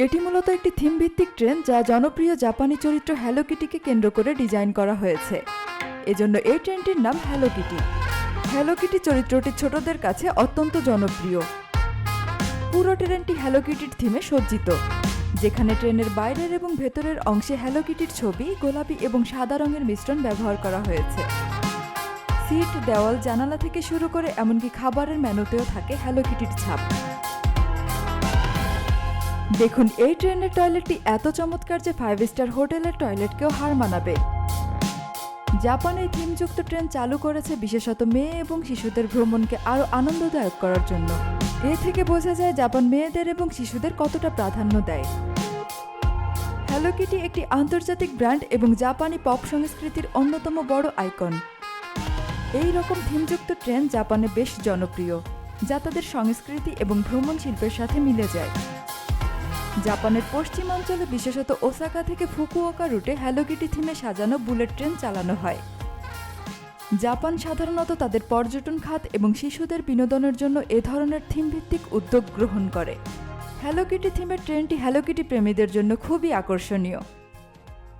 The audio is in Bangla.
এটি মূলত একটি থিম ভিত্তিক ট্রেন যা জনপ্রিয় জাপানি চরিত্র হ্যালো কিটিকে কেন্দ্র করে ডিজাইন করা হয়েছে। এজন্য এই ট্রেনটির নাম হ্যালো কিটি। হ্যালো কিটি চরিত্রটি ছোটদের কাছে অত্যন্ত জনপ্রিয়। পুরো ট্রেনটি হ্যালো কিটির থিমে সজ্জিত, যেখানে ট্রেনের বাইরের এবং ভেতরের অংশে হ্যালো কিটির ছবি, গোলাপি এবং সাদা রঙের মিশ্রণ ব্যবহার করা হয়েছে। সিট, দেওয়াল, জানালা থেকে শুরু করে এমনকি খাবারের মেনুতেও থাকে হ্যালো কিটির ছাপ। দেখুন, এই ট্রেনের টয়লেটটি এত চমৎকার যে ফাইভ স্টার হোটেলের টয়লেটকেও হার মানাবে। জাপান থিমযুক্ত ট্রেন চালু করেছে বিশেষত মেয়ে এবং শিশুদের ভ্রমণকে আরও আনন্দদায়ক করার জন্য। এ থেকে বোঝা যায় জাপান মেয়েদের এবং শিশুদের কতটা প্রাধান্য দেয়। হ্যালো কিটি একটি আন্তর্জাতিক ব্র্যান্ড এবং জাপানি পপ সংস্কৃতির অন্যতম বড় আইকন। এই রকম থিমযুক্ত ট্রেন জাপানে বেশ জনপ্রিয়, যা তাদের সংস্কৃতি এবং ভ্রমণ শিল্পের সাথে মিলে যায়। জাপানের পশ্চিমাঞ্চলে বিশেষত ওসাকা থেকে ফুকুওকা রুটে হ্যালোকিটি থিমে সাজানো বুলেট ট্রেন চালানো হয়। জাপান সাধারণত তাদের পর্যটন খাত এবং শিশুদের বিনোদনের জন্য এ ধরনের থিমভিত্তিক উদ্যোগ গ্রহণ করে। হ্যালোকিটি থিমের ট্রেনটি হ্যালোকিটি প্রেমীদের জন্য খুবই আকর্ষণীয়।